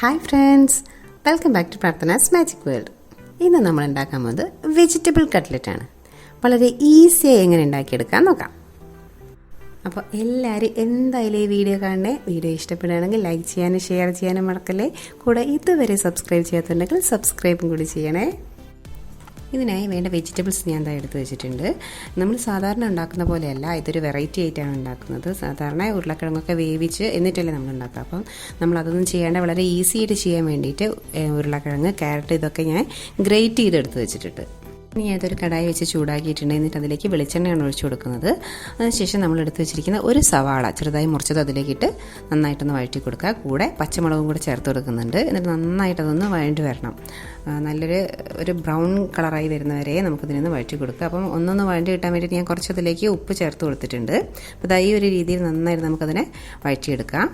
Hi friends welcome back to Prarthana's magic world ഇന്ന് നമ്മൾ ഉണ്ടാക്കാൻ പോകുന്നത് വെജിറ്റബിൾ കട്ട്ലറ്റ് ആണ്. വളരെ ഈസിയായി എങ്ങനെ ഉണ്ടാക്കിയെടുക്കാൻ നോക്കാം. അപ്പോൾ എല്ലാവരും എന്തായാലും ഈ വീഡിയോ കാണണേ? വീഡിയോ ഇഷ്ടപ്പെടുകയാണെങ്കിൽ ലൈക്ക് ചെയ്യാനും ഷെയർ ചെയ്യാനും മറക്കല്ലേ? കൂടെ ഇതുവരെ സബ്സ്ക്രൈബ് ചെയ്യാത്തുണ്ടെങ്കിൽ സബ്സ്ക്രൈബും കൂടി ചെയ്യണേ. ഇതിനായി വേണ്ട വെജിറ്റബിൾസ് ഞാൻ എന്താ എടുത്ത് വെച്ചിട്ടുണ്ട്. നമ്മൾ സാധാരണ ഉണ്ടാക്കുന്ന പോലെയല്ല ഇതൊരു വെറൈറ്റി ആയിട്ടാണ് ഉണ്ടാക്കുന്നത്. സാധാരണ ഉരുളക്കിഴങ്ങൊക്കെ വേവിച്ച് എന്നിട്ടല്ലേ നമ്മൾ ഉണ്ടാക്കുക. അപ്പം നമ്മൾ അതൊന്നും ചെയ്യേണ്ട വളരെ ഈസി ആയിട്ട് ചെയ്യാൻ വേണ്ടിയിട്ട് ഉരുളക്കിഴങ്ങ് ക്യാരറ്റ് ഇതൊക്കെ ഞാൻ ഗ്രേറ്റ് ചെയ്തെടുത്ത് വെച്ചിട്ടുണ്ട്. ഇനി ഏതൊരു കടായി വെച്ച് ചൂടാക്കിയിട്ടുണ്ട് എന്നിട്ട് അതിലേക്ക് വെളിച്ചെണ്ണയാണ് ഒഴിച്ചു കൊടുക്കുന്നത്. അതിനുശേഷം നമ്മൾ എടുത്തു വെച്ചിരിക്കുന്ന ഒരു സവാള ചെറുതായി മുറിച്ചത് അതിലേക്കിട്ട് നന്നായിട്ടൊന്ന് വഴറ്റി കൊടുക്കുക. കൂടെ പച്ചമുളകും കൂടെ ചേർത്ത് കൊടുക്കുന്നുണ്ട്. എന്നിട്ട് നന്നായിട്ട് അതൊന്ന് വഴണ്ടി വരണം. നല്ലൊരു ഒരു ബ്രൗൺ കളറായി വരുന്നവരെ നമുക്കിതിനൊന്ന് വഴറ്റി കൊടുക്കുക. അപ്പം ഒന്നൊന്ന് വഴണ്ടി കിട്ടാൻ വേണ്ടിയിട്ട് ഞാൻ കുറച്ചതിലേക്ക് ഉപ്പ് ചേർത്ത് കൊടുത്തിട്ടുണ്ട്. അപ്പോൾ ഈ ഒരു രീതിയിൽ നന്നായിട്ട് നമുക്കതിനെ വഴറ്റിയെടുക്കാം.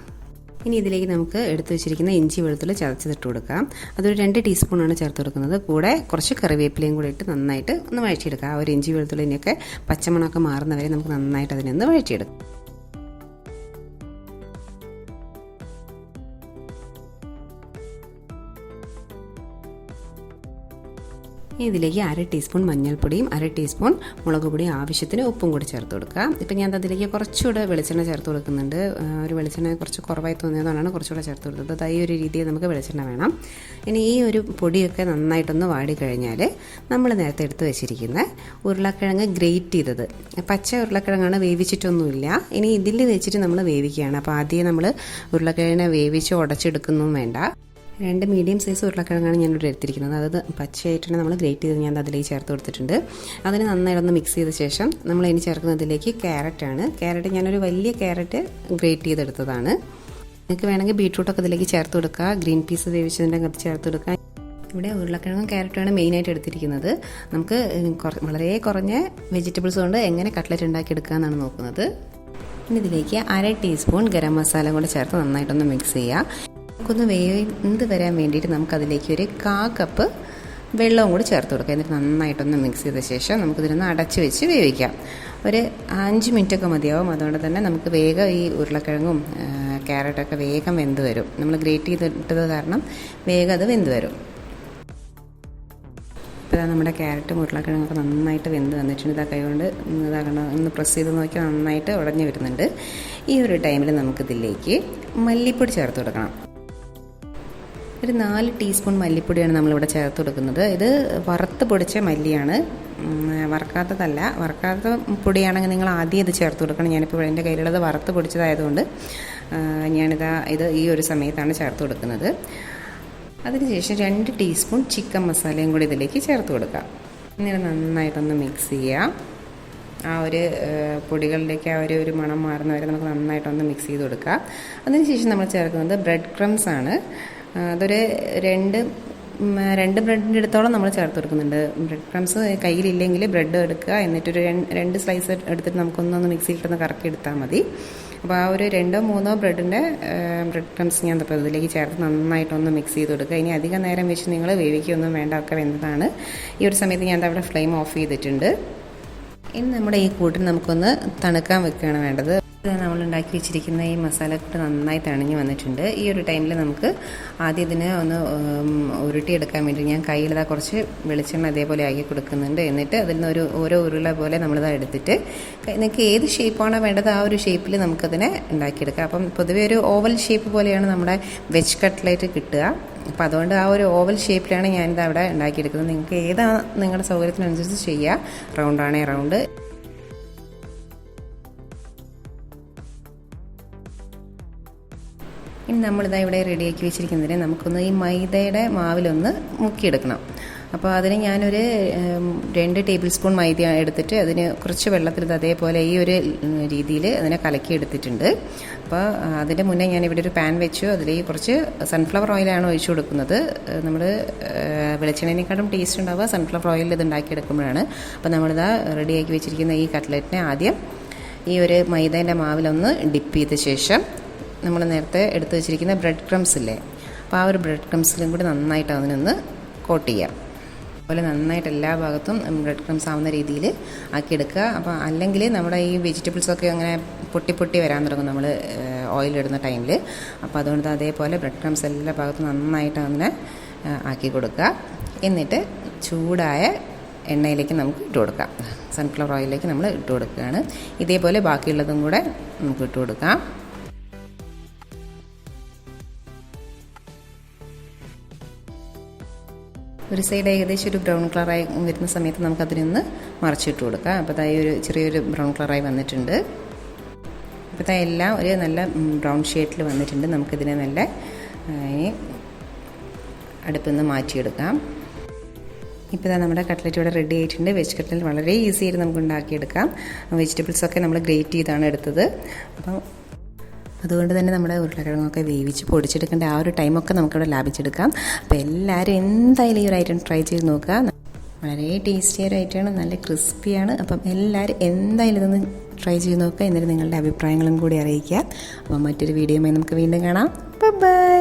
ഇനി ഇതിലേക്ക് നമുക്ക് എടുത്തു വെച്ചിരിക്കുന്ന ഇഞ്ചി വെളുത്തുള്ളി ചതച്ചിട്ട് കൊടുക്കാം. അതൊരു രണ്ട് ടീസ്പൂണാണ് ചേർത്ത് കൊടുക്കുന്നത്. കൂടെ കുറച്ച് കറിവേപ്പിലയും കൂടെ ഇട്ട് നന്നായിട്ട് ഒന്ന് വഴച്ചെടുക്കാം ആ ഒരു ഇഞ്ചി വെളുത്തുള്ളിനെയൊക്കെ പച്ചമണമൊക്കെ മാറുന്നവരെ നമുക്ക് നന്നായിട്ട് അതിനൊന്ന് വഴറ്റിയെടുക്കാം. ഇതിലേക്ക് അര ടീസ്പൂൺ മഞ്ഞൾപ്പൊടിയും അര ടീസ്പൂൺ മുളക് പൊടിയും ആവശ്യത്തിന് ഉപ്പും കൂടി ചേർത്ത് കൊടുക്കുക. ഇപ്പം ഞാൻ അതിലേക്ക് കുറച്ചുകൂടെ വെളിച്ചെണ്ണ ചേർത്ത് കൊടുക്കുന്നുണ്ട്. ഒരു വെളിച്ചെണ്ണ കുറച്ച് കുറവായി തോന്നിയതുകൊണ്ടാണ് കുറച്ചുകൂടെ ചേർത്ത് കൊടുത്തത്. അത് ഈ ഒരു രീതിയിൽ നമുക്ക് വെളിച്ചെണ്ണ വേണം. ഇനി ഈ ഒരു പൊടിയൊക്കെ നന്നായിട്ടൊന്ന് വാടി കഴിഞ്ഞാൽ നമ്മൾ നേരത്തെ എടുത്ത് വെച്ചിരിക്കുന്ന ഉരുളക്കിഴങ്ങ് ഗ്രേറ്റ് ചെയ്തത്. പച്ച ഉരുളക്കിഴങ്ങാണ് വേവിച്ചിട്ടൊന്നുമില്ല. ഇനി ഇതിൽ വെച്ചിട്ട് നമ്മൾ വേവിക്കുകയാണ്. അപ്പോൾ ആദ്യം നമ്മൾ ഉരുളക്കിഴങ്ങിനെ വേവിച്ച് ഉടച്ചെടുക്കുന്നതും വേണ്ട. രണ്ട് മീഡിയം സൈസ് ഉരുളക്കിഴങ്ങാണ് ഞാനിവിടെ എടുത്തിരിക്കുന്നത്. അത് പച്ചയായിട്ടാണ് നമ്മൾ ഗ്രേറ്റ് ചെയ്ത് ഞാൻ അതിലേക്ക് ചേർത്ത് കൊടുത്തിട്ടുണ്ട്. അതിന് നന്നായിട്ടൊന്ന് മിക്സ് ചെയ്ത ശേഷം നമ്മൾ ഇനി ചേർക്കുന്നതിലേക്ക് ക്യാരറ്റാണ് ക്യാരറ്റ് ഞാനൊരു വലിയ ക്യാരറ്റ് ഗ്രേറ്റ് ചെയ്തെടുത്തതാണ്. നിങ്ങൾക്ക് വേണമെങ്കിൽ ബീട്രൂട്ടൊക്കെ ഇതിലേക്ക് ചേർത്ത് കൊടുക്കുക ഗ്രീൻ പീസ് വേവിച്ചതിന്റെ അകത്ത് ചേർത്ത് കൊടുക്കുക ഇവിടെ ഉരുളക്കിഴങ്ങും ക്യാരറ്റുമാണ് മെയിനായിട്ട് എടുത്തിരിക്കുന്നത്. നമുക്ക് വളരെ കുറഞ്ഞ വെജിറ്റബിൾസ് കൊണ്ട് എങ്ങനെ കട്ട്ലറ്റ് ഉണ്ടാക്കിയെടുക്കുക എന്നാണ് നോക്കുന്നത്. ഇനി ഇതിലേക്ക് അര ടീസ്പൂൺ ഗരം മസാല കൂടെ ചേർത്ത് നന്നായിട്ടൊന്ന് മിക്സ് ചെയ്യുക നമുക്കൊന്ന് വേന്ത് വരാൻ വേണ്ടിയിട്ട് നമുക്കതിലേക്ക് ഒരു കാ കപ്പ് വെള്ളവും കൂടി ചേർത്ത് കൊടുക്കുക എന്നിട്ട് നന്നായിട്ടൊന്ന് മിക്സ് ചെയ്ത ശേഷം നമുക്കിതിനൊന്ന് അടച്ച് വെച്ച് വേവിക്കാം. ഒരു അഞ്ച് മിനിറ്റൊക്കെ മതിയാവും. അതുകൊണ്ട് തന്നെ നമുക്ക് വേഗം ഈ ഉരുളക്കിഴങ്ങും ക്യാരറ്റൊക്കെ വേഗം വെന്ത് വരും. നമ്മൾ ഗ്രേറ്റ് ചെയ്തിട്ടത് കാരണം വേഗം അത് വെന്ത് വരും. ഇപ്പോൾ നമ്മുടെ ക്യാരറ്റും ഉരുളക്കിഴങ്ങൊക്കെ നന്നായിട്ട് വെന്ത് വന്നിട്ടുണ്ട്. ഇതാ കൈകൊണ്ട് ഇതാകണം ഒന്ന് പ്രസ് ചെയ്ത് നോക്കിയാൽ നന്നായിട്ട് ഉടഞ്ഞു വരുന്നുണ്ട്. ഈ ഒരു ടൈമിൽ നമുക്കിതിലേക്ക് മല്ലിപ്പൊടി ചേർത്ത് കൊടുക്കണം. ഒരു നാല് ടീസ്പൂൺ മല്ലിപ്പൊടിയാണ് നമ്മളിവിടെ ചേർത്ത് കൊടുക്കുന്നത്. ഇത് വറുത്ത് പൊടിച്ച മല്ലിയാണ്. വറക്കാത്തതല്ല. വറക്കാത്ത പൊടിയാണെങ്കിൽ നിങ്ങൾ ആദ്യം ഇത് ചേർത്ത് കൊടുക്കണം. ഞാനിപ്പോൾ എന്റെ കയ്യിലുള്ളത് വറുത്ത് പൊടിച്ചതായതുകൊണ്ട് ഞാനിതാ ഇത് ഈ ഒരു സമയത്താണ് ചേർത്ത് കൊടുക്കുന്നത്. അതിനുശേഷം രണ്ട് ടീസ്പൂൺ ചിക്കൻ മസാലയും കൂടി ഇതിലേക്ക് ചേർത്ത് കൊടുക്കാം. എന്നിട്ട് നന്നായിട്ടൊന്ന് മിക്സ് ചെയ്യുക ആ ഒരു പൊടികളിലേക്ക് ആ ഒരു ഒരു മണം മാറുന്നവരെ നമുക്ക് നന്നായിട്ടൊന്ന് മിക്സ് ചെയ്ത് കൊടുക്കുക അതിനുശേഷം നമ്മൾ ചേർക്കുന്നത് ബ്രെഡ് ക്രംസ് ആണ്. അതൊരു രണ്ട് രണ്ട് ബ്രെഡിന്റെ അടുത്തോളം നമ്മൾ ചേർത്ത് കൊടുക്കുന്നുണ്ട്. ബ്രെഡ് ക്രംസ് കയ്യിലില്ലെങ്കിൽ ബ്രെഡ് എടുക്കുക. എന്നിട്ടൊരു രണ്ട് സ്ലൈസ് എടുത്തിട്ട് നമുക്കൊന്നൊന്ന് മിക്സിയിലിട്ടൊന്ന് കറക്കി എടുത്താൽ മതി. അപ്പോൾ ആ ഒരു രണ്ടോ മൂന്നോ ബ്രെഡിന്റെ ബ്രെഡ് ക്രംസ് ഞാൻ ഇപ്പോൾ ഇതിലേക്ക് ചേർത്ത് നന്നായിട്ടൊന്ന് മിക്സ് ചെയ്ത് കൊടുക്കുക. ഇനി അധികം നേരം വെച്ച് നിങ്ങൾ വേവിക്കൊന്നും വേണ്ട ഒക്കെ വെന്തതാണ് ഈ ഒരു സമയത്ത് ഞാൻ അവിടെ ഫ്ലെയിം ഓഫ് ചെയ്തിട്ടുണ്ട്. ഇനി നമ്മുടെ ഈ കൂട്ടിന് നമുക്കൊന്ന് തണുക്കാൻ വെക്കുകയാണ് വേണ്ടത്. നമ്മൾ ഉണ്ടാക്കി വെച്ചിരിക്കുന്ന ഈ മസാലക്കൂട്ട് നന്നായി തണിഞ്ഞ് വന്നിട്ടുണ്ട്. ഈ ഒരു ടൈമിൽ നമുക്ക് ആദ്യം ഇതിനെ ഒന്ന് ഉരുട്ടി ഉരുട്ടിയെടുക്കാൻ വേണ്ടി ഞാൻ കയ്യിലിതാ കുറച്ച് വെളിച്ചെണ്ണ അതേപോലെ ആക്കി കൊടുക്കുന്നുണ്ട്. എന്നിട്ട് അതിൽ നിന്ന് ഒരു ഓരോ ഉരുള പോലെ നമ്മളിതാ എടുത്തിട്ട് നിങ്ങൾക്ക് ഏത് ഷേപ്പാണോ വേണ്ടത് ആ ഒരു ഷേപ്പിൽ നമുക്കതിനെ ഉണ്ടാക്കിയെടുക്കാം. അപ്പം പൊതുവെ ഒരു ഓവൽ ഷേപ്പ് പോലെയാണ് നമ്മുടെ വെജ് കട്ട്ലേറ്റ് കിട്ടുക. അപ്പോൾ അതുകൊണ്ട് ആ ഒരു ഓവൽ ഷേപ്പിലാണ് ഞാനിത് അവിടെ ഉണ്ടാക്കിയെടുക്കുന്നത്. നിങ്ങൾക്ക് ഏതാണ് നിങ്ങളുടെ സൗകര്യത്തിനനുസരിച്ച് ചെയ്യുക റൗണ്ടാണേ റൗണ്ട് നമ്മളിതാ ഇവിടെ റെഡിയാക്കി വെച്ചിരിക്കുന്നതിന് നമുക്കൊന്ന് ഈ മൈദയുടെ മാവിലൊന്ന് മുക്കിയെടുക്കണം. അപ്പോൾ അതിന് ഞാനൊരു രണ്ട് ടേബിൾ സ്പൂൺ മൈദ എടുത്തിട്ട് അതിന് കുറച്ച് വെള്ളത്തിൽ അതേപോലെ ഈ ഒരു രീതിയിൽ അതിനെ കലക്കി എടുത്തിട്ടുണ്ട് അപ്പോൾ അതിന്റെ മുന്നേ ഞാൻ ഇവിടെ ഒരു പാൻ വെച്ചു. അതിലേക്ക് കുറച്ച് സൺഫ്ലവർ ഓയിലാണ് ഒഴിച്ചു കൊടുക്കുന്നത്. നമ്മൾ വെളിച്ചെണ്ണേനെക്കാളും ടേസ്റ്റ് ഉണ്ടാവുക. സൺഫ്ലവർ ഓയിലിൽ ഇത് ഉണ്ടാക്കിയെടുക്കുമ്പോഴാണ്. അപ്പോൾ നമ്മളിതാ റെഡിയാക്കി വെച്ചിരിക്കുന്ന ഈ കട്ട്ലറ്റിനെ ആദ്യം ഈ ഒരു മൈദേന്റെ മാവിലൊന്ന് ഡിപ്പ് ചെയ്ത ശേഷം നമ്മൾ നേരത്തെ എടുത്തു വെച്ചിരിക്കുന്ന ബ്രെഡ് ക്രംസ് ഇല്ലേ? അപ്പോൾ ആ ഒരു ബ്രെഡ് ക്രംസിലും കൂടി നന്നായിട്ട് അതിനൊന്ന് കോട്ട് ചെയ്യാം. അതുപോലെ നന്നായിട്ട് എല്ലാ ഭാഗത്തും ബ്രെഡ് ക്രംസ് ആവുന്ന രീതിയിൽ ആക്കിയെടുക്കുക. അപ്പോൾ അല്ലെങ്കിൽ നമ്മുടെ ഈ വെജിറ്റബിൾസൊക്കെ അങ്ങനെ പൊട്ടി പൊട്ടി വരാൻ തുടങ്ങും നമ്മൾ ഓയിലിടുന്ന ടൈമിൽ അപ്പോൾ അതുകൊണ്ട് അതേപോലെ ബ്രെഡ് ക്രംസ് എല്ലാ ഭാഗത്തും നന്നായിട്ട് അങ്ങനെ ആക്കി കൊടുക്കുക. എന്നിട്ട് ചൂടായ എണ്ണയിലേക്ക് നമുക്ക് ഇട്ട് കൊടുക്കാം. സൺഫ്ലവർ ഓയിലിലേക്ക് നമ്മൾ ഇട്ട് കൊടുക്കുകയാണ്. ഇതേപോലെ ബാക്കിയുള്ളതും കൂടെ നമുക്ക് ഇട്ട് കൊടുക്കാം. ഒരു സൈഡ് ഏകദേശം ഒരു ബ്രൗൺ കളറായി വരുന്ന സമയത്ത് നമുക്കതിനൊന്ന് മറിച്ചിട്ട് കൊടുക്കാം. അപ്പോൾ അതായത് ഒരു ചെറിയൊരു ബ്രൗൺ കളറായി വന്നിട്ടുണ്ട്. അപ്പോൾ ഇതാ എല്ലാം ഒരു നല്ല ബ്രൗൺ ഷെയ്ഡിൽ വന്നിട്ടുണ്ട്. നമുക്കിതിനെ നല്ല ഇനി അടുപ്പിൽ നിന്ന് മാറ്റിയെടുക്കാം. ഇപ്പോൾ ഇതാ നമ്മുടെ കട്ട്ലറ്റ് ഇവിടെ റെഡി ആയിട്ടുണ്ട്. വെജ് കട്ട്ലറ്റ് വളരെ ഈസി ആയിട്ട് നമുക്ക് ഉണ്ടാക്കിയെടുക്കാം വെജിറ്റബിൾസൊക്കെ നമ്മൾ ഗ്രേറ്റ് ചെയ്താണ് എടുത്തത്. അപ്പം അതുകൊണ്ട് തന്നെ നമ്മുടെ ഉരുളക്കിഴങ്ങൊക്കെ വേവിച്ച് പൊടിച്ചെടുക്കേണ്ട ആ ഒരു ടൈമൊക്കെ നമുക്കിവിടെ ലാഭിച്ചെടുക്കാം. അപ്പോൾ എല്ലാവരും എന്തായാലും ഈ ഒരു ഐറ്റം ട്രൈ ചെയ്ത് നോക്കുക. വളരെ ടേസ്റ്റി ഒരു ഐറ്റമാണ് നല്ല ക്രിസ്പിയാണ് അപ്പം എല്ലാവരും എന്തായാലും ഇതൊന്ന് ട്രൈ ചെയ്ത് നോക്കുക. എന്നിട്ട് നിങ്ങളുടെ അഭിപ്രായങ്ങളും കൂടി അറിയിക്കുക. അപ്പം മറ്റൊരു വീഡിയോയുമായി നമുക്ക് വീണ്ടും കാണാം. ബൈ.